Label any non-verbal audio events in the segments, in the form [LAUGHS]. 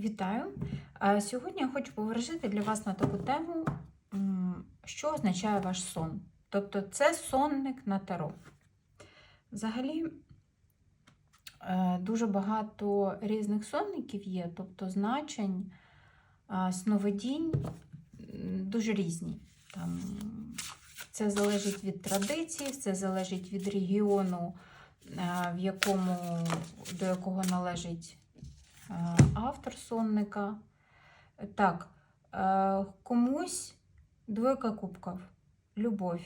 Вітаю! Сьогодні я хочу поговорити для вас на таку тему, що означає ваш сон. Тобто, це сонник на таро. Взагалі, е, дуже багато різних сонників є, тобто значень, сновидінь дуже різні. Там, це залежить від традицій, це залежить від регіону, е, в якому, до якого належить автор сонника. Так, е, комусь двойка кубків, любов.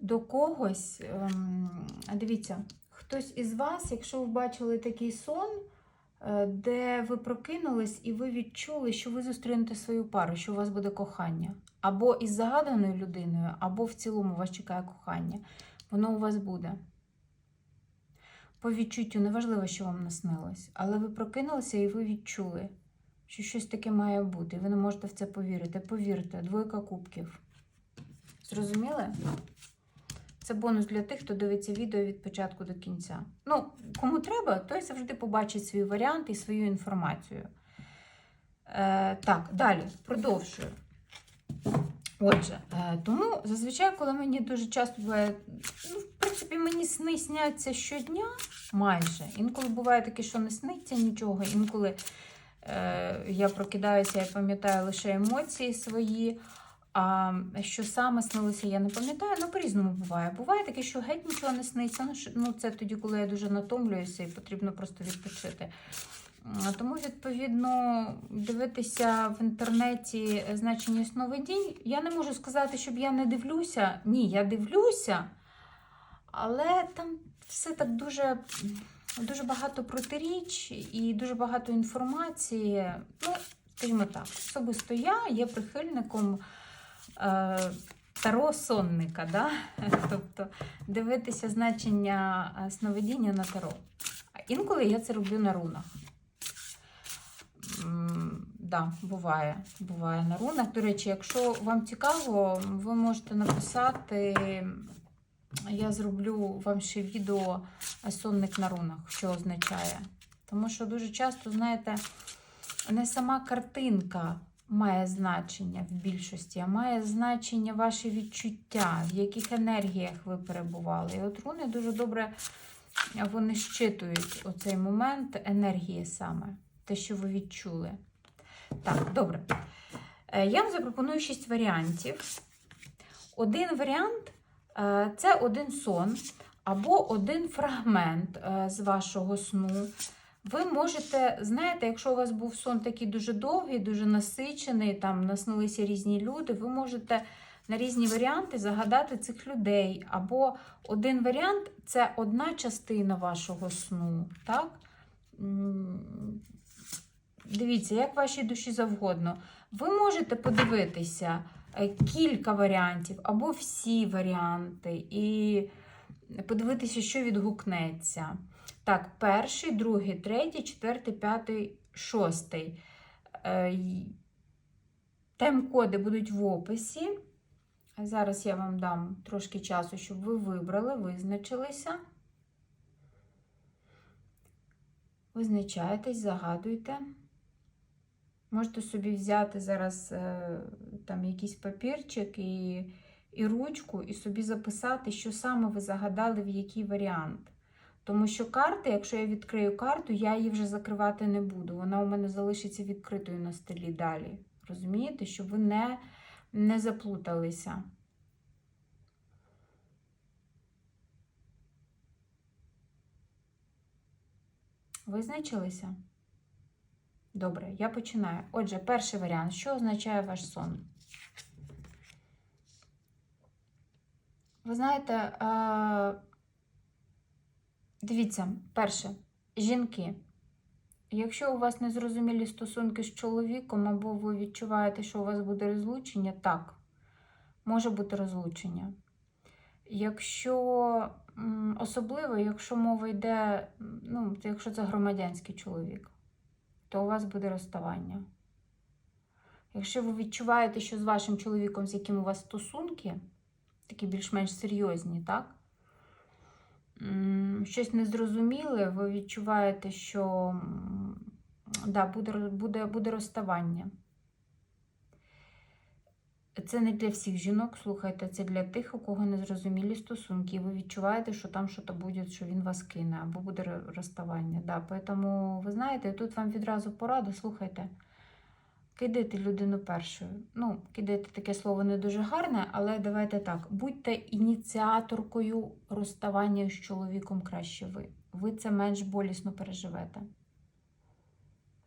До когось, ем, дивіться, хтось із вас, якщо ви бачили такий сон, е, де ви прокинулись і ви відчули, що ви зустрінете свою пару, що у вас буде кохання. Або із загаданою людиною, або в цілому вас чекає кохання. Воно у вас буде. По відчуттю, неважливо, що вам наснилось, але ви прокинулися і ви відчули, що щось таке має бути. Ви не можете в це повірити. Повірте, двойка кубків. Зрозуміли? Це бонус для тих, хто дивиться відео від початку до кінця. Ну, кому треба, той завжди побачить свій варіант і свою інформацію. Е, так, далі, продовжую. Отже, е, тому зазвичай, коли мені дуже часто буває, ну, принципі, мені сни сняться щодня майже. Інколи буває таке, що не сниться нічого, інколи е, я прокидаюся і пам'ятаю лише емоції свої. А що саме снилося, я не пам'ятаю, ну по-різному буває. Буває таке, що геть нічого не сниться. Ну, ну це тоді, коли я дуже натомлююся і потрібно просто відпочити. Тому, відповідно, дивитися в інтернеті значення сновидінь. Я не можу сказати, щоб я не дивлюся. Ні, я дивлюся, але там все так дуже, дуже багато протиріч і дуже багато інформації. Ну, скажімо так, особисто я є прихильником е, таро сонника, да? [LAUGHS] тобто дивитися значення е, сновидіння на таро. А інколи я це роблю на рунах. Да, буває, буває на рунах. До речі, якщо вам цікаво, ви можете написати. Я зроблю вам ще відео сонник на рунах, що означає. Тому що дуже часто, знаєте, не сама картинка має значення в більшості, а має значення ваші відчуття, в яких енергіях ви перебували. І от руни дуже добре вони щитують оцей момент енергії саме, те, що ви відчули. Так, добре. Е, Я вам запропоную шість варіантів. Один варіант це один сон або один фрагмент е, з вашого сну. Ви можете, знаєте, якщо у вас був сон такий дуже довгий, дуже насичений, там наснилися різні люди, ви можете на різні варіанти загадати цих людей. Або один варіант це одна частина вашого сну. Так? Дивіться, як вашій душі завгодно. Ви можете подивитися е, кілька варіантів або всі варіанти, і подивитися, що відгукнеться. Так, перший, другий, третій, четвертий, п'ятий, шостий. Е, Тем-коди будуть в описі. Зараз я вам дам трошки часу, щоб ви вибрали, визначилися. Визначаєтесь, загадуйте. Можете собі взяти зараз е, там якийсь папірчик і, і ручку, і собі записати, що саме ви загадали, в який варіант. Тому що карти, якщо я відкрию карту, я її вже закривати не буду. Вона у мене залишиться відкритою на столі далі. Розумієте, щоб ви не, не заплуталися. Визначилися? Добре, я починаю. Отже, перший варіант. Що означає ваш сон? Ви знаєте, дивіться, перше, жінки. Якщо у вас незрозумілі стосунки з чоловіком, або ви відчуваєте, що у вас буде розлучення, так, може бути розлучення. Якщо особливо, якщо мова йде, ну, якщо це громадянський чоловік, то у вас буде розставання. Якщо ви відчуваєте, що з вашим чоловіком, з яким у вас стосунки, такі більш-менш серйозні, так? Щось незрозуміле, ви відчуваєте, що да, буде, буде, буде розставання. Це не для всіх жінок, слухайте, це для тих, у кого незрозумілі стосунки, і ви відчуваєте, що там щось буде, що він вас кине, або буде розставання. Да. Тому, ви знаєте, тут вам відразу порада, слухайте, кидайте людину першою. Ну, кидайте таке слово не дуже гарне, але давайте так, будьте ініціаторкою розставання з чоловіком краще ви. Ви це менш болісно переживете.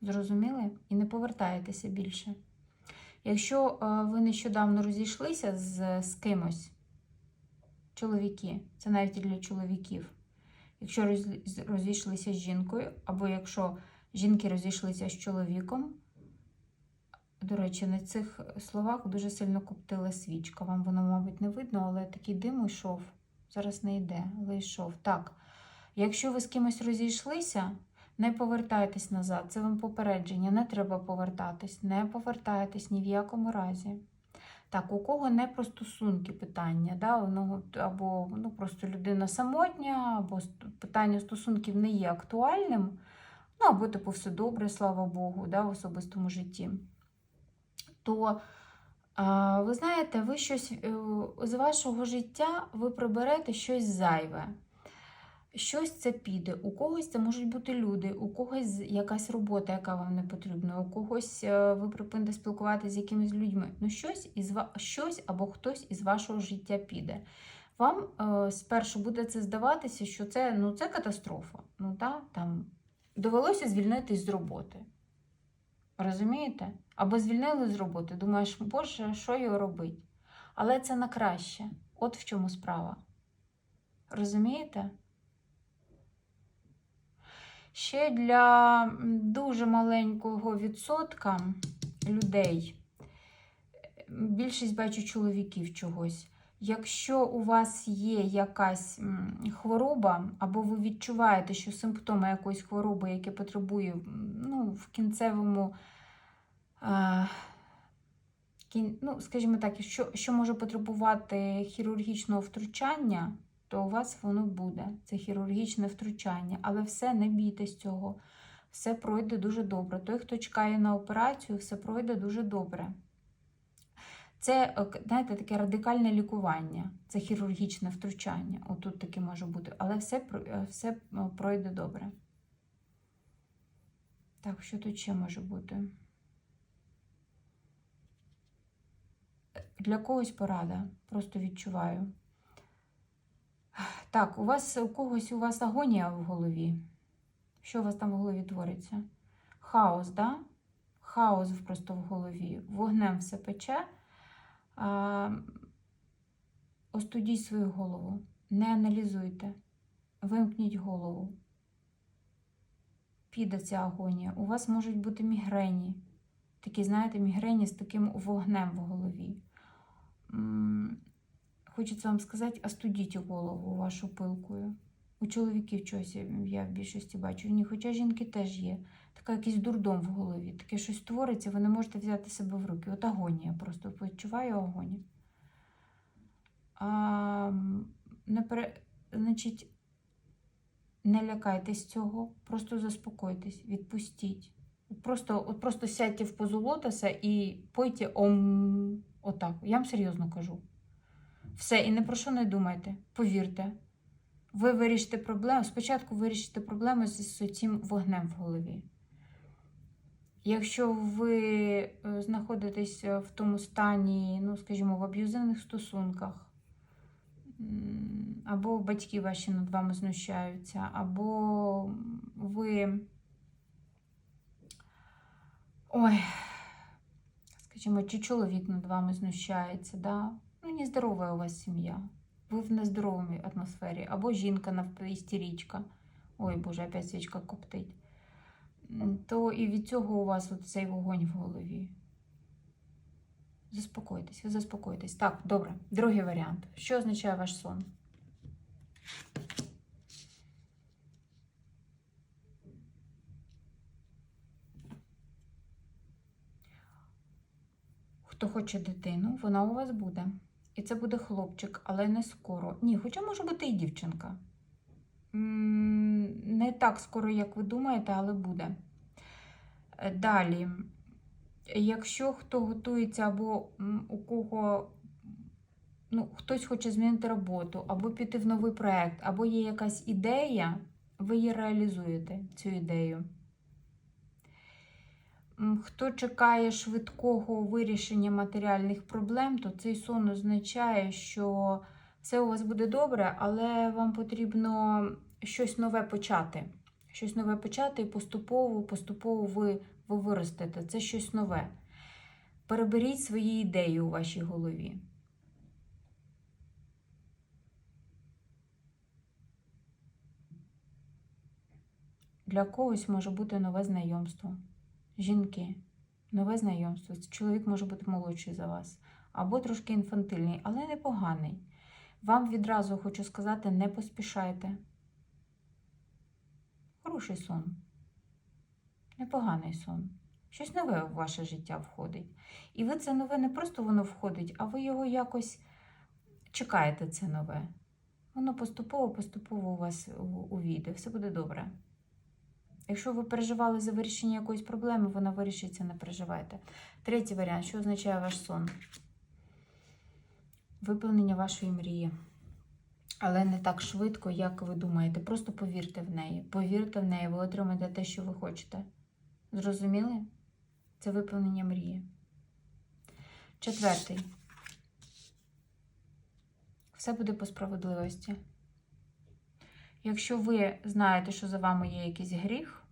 Зрозуміли? І не повертаєтеся більше. Якщо е, ви нещодавно розійшлися з, з кимось, чоловіки, це навіть для чоловіків. Якщо роз- розійшлися з жінкою, або якщо жінки розійшлися з чоловіком, до речі, на цих словах дуже сильно коптила свічка. Вам воно, мабуть, не видно, але такий дим йшов. Зараз не йде, але йшов. Так, якщо ви з кимось розійшлися, не повертайтесь назад, це вам попередження, не треба повертатись, не повертайтесь ні в якому разі. Так, у кого не про стосунки питання, да? ну, або ну, просто людина самотня, або питання стосунків не є актуальним, ну або типу все добре, слава Богу, да, в особистому житті, то ви знаєте, ви щось е, з вашого життя ви приберете щось зайве. Щось це піде, у когось це можуть бути люди, у когось якась робота, яка вам не потрібна, у когось е, ви припините спілкуватися з якимись людьми. Ну, щось із щось або хтось із вашого життя піде. Вам е, спершу буде це здаватися, що це, ну, це катастрофа. Ну, та, там, довелося звільнитись з роботи. Розумієте? Або звільнили з роботи, думаєш, боже, що його робить? Але це на краще. От в чому справа. Розумієте? Ще для дуже маленького відсотка людей, більшість бачу чоловіків чогось. Якщо у вас є якась хвороба, або ви відчуваєте, що симптоми якоїсь хвороби, яке потребує ну, в кінцевому, а, кін, ну, скажімо так, що, що може потребувати хірургічного втручання, то у вас воно буде. Це хірургічне втручання. Але все не бійтесь цього. Все пройде дуже добре. Той, хто чекає на операцію, все пройде дуже добре. Це, е, знаєте, таке радикальне лікування, це хірургічне втручання. Отут таке може бути. Але все, е, все е, пройде добре. Так, що тут ще може бути? Для когось порада, просто відчуваю. Так, у вас у когось у вас агонія в голові. Що у вас там в голові твориться? Хаос, да? Хаос просто в голові. Вогнем все пече. А, остудіть свою голову. Не аналізуйте. Вимкніть голову. Піде ця агонія. У вас можуть бути мігрені. Такі, знаєте, мігрені з таким вогнем в голові. Хочеться вам сказати, остудіть голову вашу пилкою. У чоловіків чогось я- в більшості бачу. Ні, хоча жінки теж є. Така якийсь дурдом в голові. Таке щось твориться, ви не можете взяти себе в руки. От агонія просто відчуваю агонію. А, пере... Значить, не лякайтесь цього, просто заспокойтесь, відпустіть. Просто, от просто сядьте в позу лотоса і пойте ом. Отак. Я вам серйозно кажу. Все, і не про що не думайте. Повірте. Ви вирішите проблему. Спочатку вирішите проблему з, цим вогнем в голові. Якщо ви е, знаходитесь в тому стані, ну, скажімо, в аб'юзивних стосунках, або батьки ваші над вами знущаються, або ви. Ой, скажімо, чи чоловік над вами знущається, да? Ну, нездорова у вас сім'я. Ви в нездоровій атмосфері, або жінка навпаки, істерічка. Ой, Боже, опять свічка коптить. То і від цього у вас от цей вогонь в голові. Заспокойтесь, заспокойтесь. Так, добре. Другий варіант. Що означає ваш сон? Хто хоче дитину, вона у вас буде. І це буде хлопчик, але не скоро. Ні, хоча може бути і дівчинка. Не так скоро, як ви думаєте, але буде. Е, Далі, якщо хто готується або у кого ну, хтось хоче змінити роботу, або піти в новий проєкт, або є якась ідея, ви її реалізуєте, цю ідею. Хто чекає швидкого вирішення матеріальних проблем, то цей сон означає, що все у вас буде добре, але вам потрібно щось нове почати. Щось нове почати і поступово, поступово ви, ви виростете. Це щось нове. Переберіть свої ідеї у вашій голові. Для когось може бути нове знайомство. Жінки, нове знайомство. Чоловік може бути молодший за вас, або трошки інфантильний, але непоганий. Вам відразу хочу сказати, не поспішайте. Хороший сон. Непоганий сон. Щось нове в ваше життя входить. І ви це нове не просто воно входить, а ви його якось чекаєте це нове. Воно поступово-поступово у вас увійде. Все буде добре. Якщо ви переживали за вирішення якоїсь проблеми, вона вирішиться, не переживайте. Третій варіант, що означає ваш сон? Виповнення вашої мрії. Але не так швидко, як ви думаєте. Просто повірте в неї. Повірте в неї, ви отримаєте те, що ви хочете. Зрозуміли? Це виповнення мрії. Четвертий. Все буде по справедливості. Якщо ви знаєте, що за вами є якийсь гріх,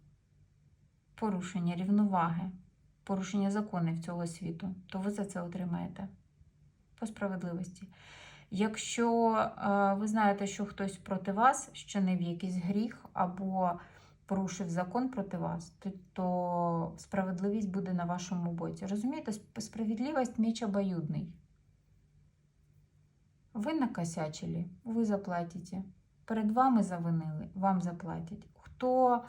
порушення рівноваги, порушення законів цього світу, то ви за це отримаєте по справедливості. Якщо е, ви знаєте, що хтось проти вас щинив якийсь гріх або порушив закон проти вас, то, справедливість буде на вашому боці. Розумієте, справедливість меч обоюдний. Ви накосячили, ви заплатите. Перед вами завинили, вам заплатять. Хто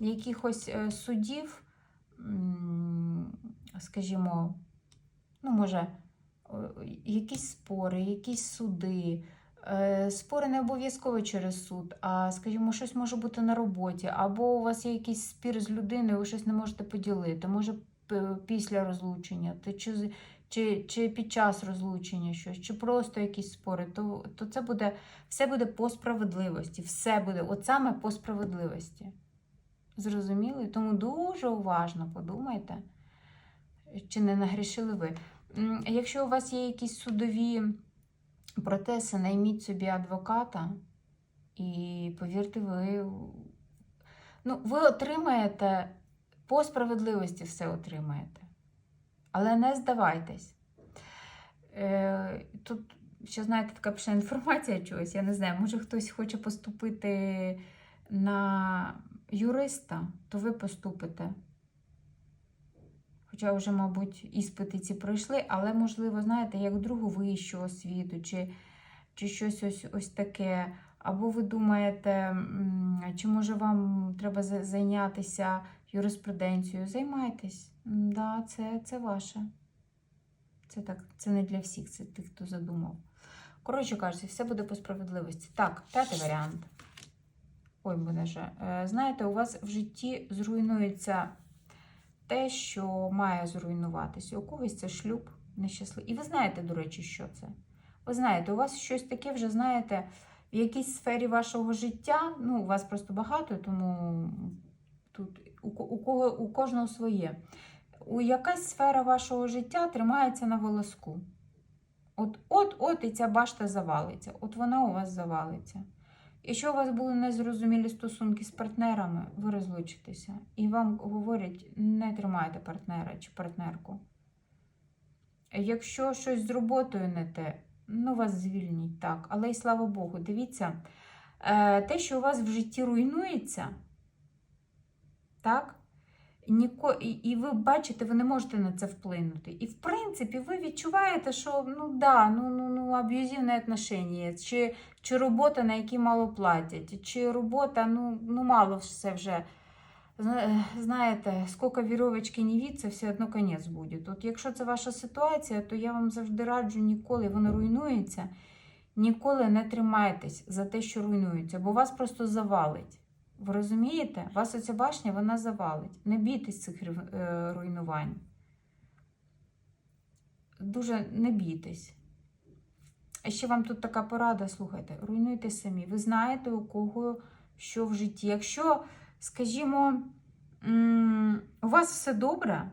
якихось е, судів, скажімо, ну, може, е, якісь спори, якісь суди. Е, Спори не обов'язково через суд, а, скажімо, щось може бути на роботі, або у вас є якийсь спір з людиною, ви щось не можете поділити. Може, після розлучення, чи, чи, чи під час розлучення щось, чи просто якісь спори, то, то це буде все буде по справедливості. Все буде, от саме по справедливості. Зрозуміли? Тому дуже уважно подумайте, чи не нагрішили ви. Якщо у вас є якісь судові процеси, найміть собі адвоката, і повірте, ви, ну, ви отримаєте по справедливості все отримаєте. Але не здавайтесь. Е, тут ще, знаєте, така пише інформація чогось, я не знаю, може хтось хоче поступити на юриста, то ви поступите. Хоча вже, мабуть, іспити ці пройшли, але, можливо, знаєте, як другу вищу освіту, чи, чи щось ось, ось таке. Або ви думаєте, чи може вам треба зайнятися юриспруденцією? Займайтесь. Да, це, це ваше. Це так, це не для всіх, це тих, хто задумав. Коротше кажучи, все буде по справедливості. Так, п'ятий варіант. Ой, мене же. Е, Знаєте, у вас в житті зруйнується те, що має зруйнуватися. У когось це шлюб нещасливий. І ви знаєте, до речі, що це. Ви знаєте, у вас щось таке вже знаєте, в якійсь сфері вашого життя. Ну, у вас просто багато, тому тут у, у, у кожного своє. У якась сфера вашого життя тримається на волоску. От, от, от і ця башта завалиться. От вона у вас завалиться. Якщо у вас були незрозумілі стосунки з партнерами, ви розлучитеся. І вам говорять, не тримайте партнера чи партнерку. Якщо щось з роботою не те, ну вас звільніть так. Але й слава Богу, дивіться, е, те, що у вас в житті руйнується, так? Ніко... І, і ви бачите, ви не можете на це вплинути. І в принципі, ви відчуваєте, що ну да, ну, ну, ну аб'юзивне отношення, чи, чи робота, на якій мало платять, чи робота, ну, ну мало все вже. Знаєте, скільки віровочки не від, це все одно кінець буде. От якщо це ваша ситуація, то я вам завжди раджу ніколи, воно руйнується. Ніколи не тримайтесь за те, що руйнується, бо вас просто завалить. Ви розумієте? Вас оця башня вона завалить. Не бійтесь цих е, руйнувань. Дуже не бійтесь. А ще вам тут така порада, слухайте, руйнуйте самі. Ви знаєте, у кого що в житті. Якщо, скажімо, у вас все добре,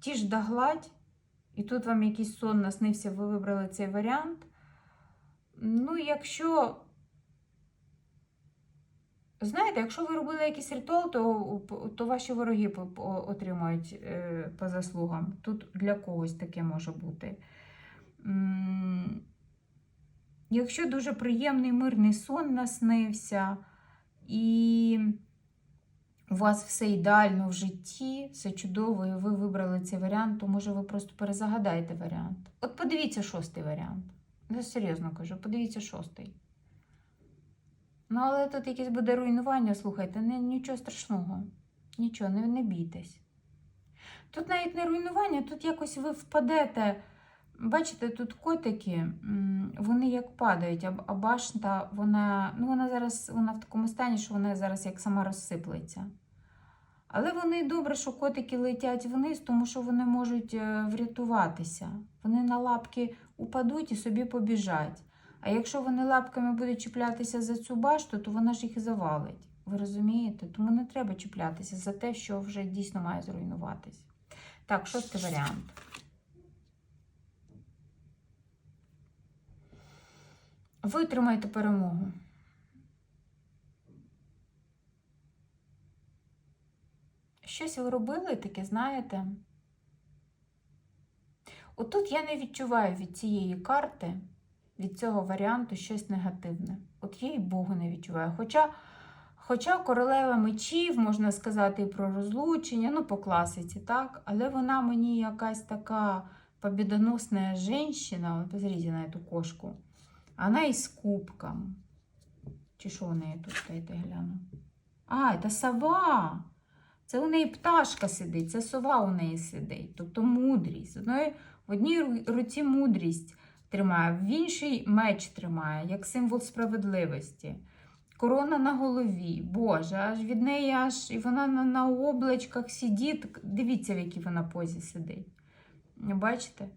ті ж да гладь, і тут вам якийсь сон наснився, ви вибрали цей варіант. Ну, якщо. Знаєте, якщо ви робили якийсь ритуал, то, то ваші вороги отримають е, по заслугам. Тут для когось таке може бути. Якщо дуже приємний мирний сон наснився, і у вас все ідеально в житті, все чудово, і ви вибрали цей варіант, то може ви просто перезагадаєте варіант. От подивіться шостий варіант. Я серйозно кажу, подивіться шостий. Ну, але тут якесь буде руйнування, слухайте, не, нічого страшного. Нічого, не, не бійтесь. Тут навіть не руйнування, тут якось ви впадете. Бачите, тут котики, вони як падають, а, башта, вона, ну вона зараз вона в такому стані, що вона зараз як сама розсиплеться. Але вони добре, що котики летять вниз, тому що вони можуть е, врятуватися. Вони на лапки упадуть і собі побіжать. А якщо вони лапками будуть чіплятися за цю башту, то вона ж їх завалить. Ви розумієте? Тому не треба чіплятися за те, що вже дійсно має зруйнуватись. Так, шостий варіант. Ви отримаєте перемогу. Щось ви робили таке, знаєте? Отут я не відчуваю від цієї карти, від цього варіанту щось негативне. От я і Богу не відчуваю. Хоча, хоча королева мечів, можна сказати, і про розлучення, ну, по класиці, так? Але вона мені якась така побідоносна жінка, от на цю кошку. Вона із кубком. Чи що у неї тут стоїть, гляну? А, це сова. Це у неї пташка сидить, це сова у неї сидить. Тобто мудрість. В одній руці мудрість тримає, в іншій меч тримає, як символ справедливості. Корона на голові. Боже, аж від неї аж і вона на, на облачках сидить. Дивіться, в якій вона позі сидить. Бачите?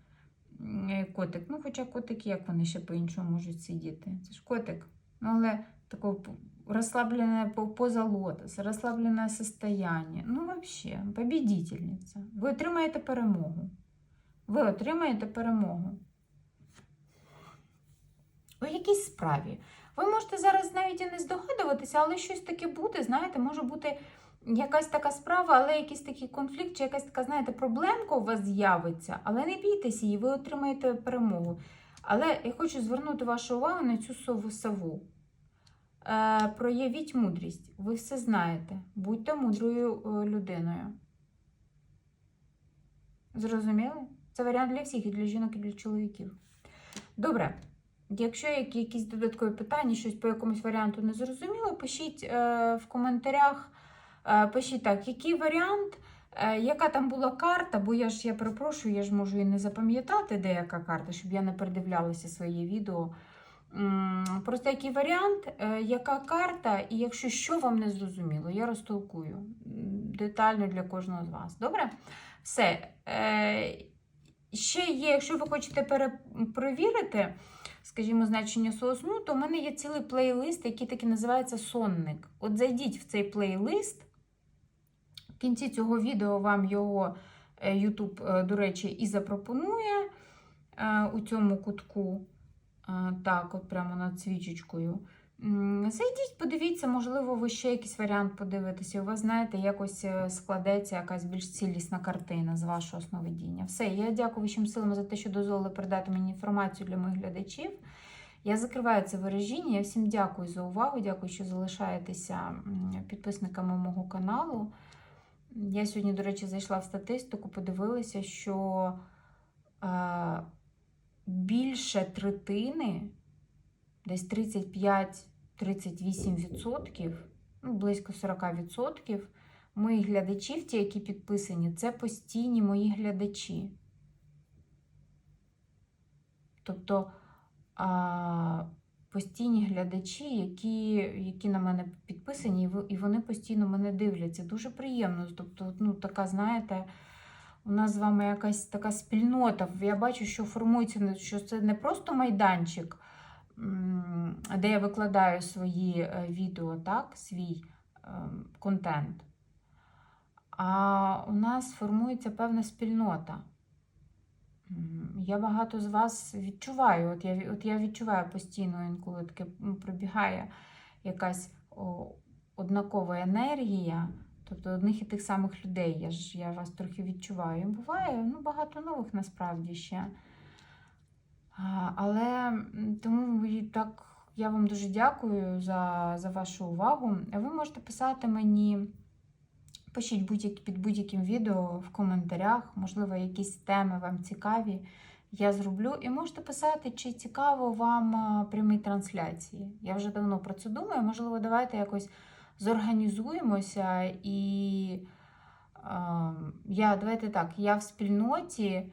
Е, Котик. Ну, хоча котики, як вони ще по-іншому можуть сидіти. Це ж котик. Ну, але такого розслаблене по- поза лотос, розслаблене состояние. Ну, вообще, победительниця. Ви отримаєте перемогу. Ви отримаєте перемогу. У якійсь справі. Ви можете зараз навіть і не здогадуватися, але щось таке буде, знаєте, може бути якась така справа, але якийсь такий конфлікт, чи якась така, знаєте, проблемка у вас з'явиться, але не бійтеся її, ви отримаєте перемогу. Але я хочу звернути вашу увагу на цю сову сову. Е, проявіть мудрість. Ви все знаєте. Будьте мудрою е, людиною. Зрозуміли? Це варіант для всіх, і для жінок, і для чоловіків. Добре. Якщо є якісь додаткові питання, щось по якомусь варіанту не зрозуміло, пишіть е, в коментарях. Е, пишіть так, який варіант, е, яка там була карта, бо я ж я перепрошую, я ж можу і не запам'ятати, де яка карта, щоб я не передивлялася своє відео. Просто який варіант, яка карта, і якщо що вам не зрозуміло, я розтолкую детально для кожного з вас. Добре? Все. Ще є, якщо ви хочете перепровірити, скажімо, значення свого сну, то в мене є цілий плейлист, який таки називається Сонник. От зайдіть в цей плейлист. В кінці цього відео вам його е, YouTube, е, до речі, і запропонує е, у цьому кутку. Е, Так, от прямо над свічечкою. Зайдіть, подивіться, можливо, ви ще якийсь варіант подивитеся. У вас, знаєте, якось е, складеться якась більш цілісна картина з вашого сновидіння. Все, я дякую вищим силам за те, що дозволили передати мені інформацію для моїх глядачів. Я закриваю це вираження. Я всім дякую за увагу. Дякую, що залишаєтеся підписниками мого каналу. Я сьогодні, до речі, зайшла в статистику, подивилася, що е, більше третини, десь 35-38%, ну, близько 40% моїх глядачів, ті, які підписані, це постійні мої глядачі. Тобто а, постійні глядачі, які, які на мене підписані, і вони постійно мене дивляться. Дуже приємно. Тобто, ну, така, знаєте, у нас з вами якась така спільнота. Я бачу, що формується, що це не просто майданчик, де я викладаю свої е, відео, так, свій ем, контент. А у нас формується певна спільнота. Я багато з вас відчуваю. От я, от я відчуваю постійно інколи таке пробігає якась однакова енергія, тобто одних і тих самих людей. Я ж я вас трохи відчуваю. Буває ну, багато нових насправді ще. Але тому і так я вам дуже дякую за, за вашу увагу. Ви можете писати мені. Пишіть будь-які під будь-яким відео в коментарях, можливо, якісь теми вам цікаві. Я зроблю. І можете писати, чи цікаво вам прямі трансляції. Я вже давно про це думаю. Можливо, давайте якось зорганізуємося і а, я, давайте так, я в спільноті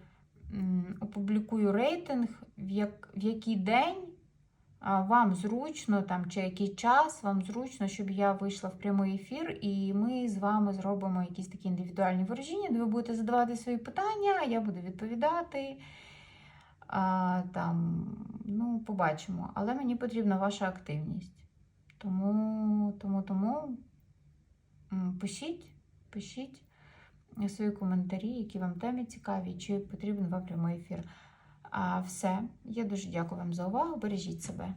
опублікую рейтинг, в, як, в який день вам зручно, там, чи який час вам зручно, щоб я вийшла в прямий ефір, і ми з вами зробимо якісь такі індивідуальні ворожіння, де ви будете задавати свої питання, а я буду відповідати. А, там, ну, побачимо. Але мені потрібна ваша активність. Тому, тому, тому пишіть, пишіть свої коментарі, які вам теми цікаві, чи потрібен вам прямий ефір. А все. Я дуже дякую вам за увагу. Бережіть себе.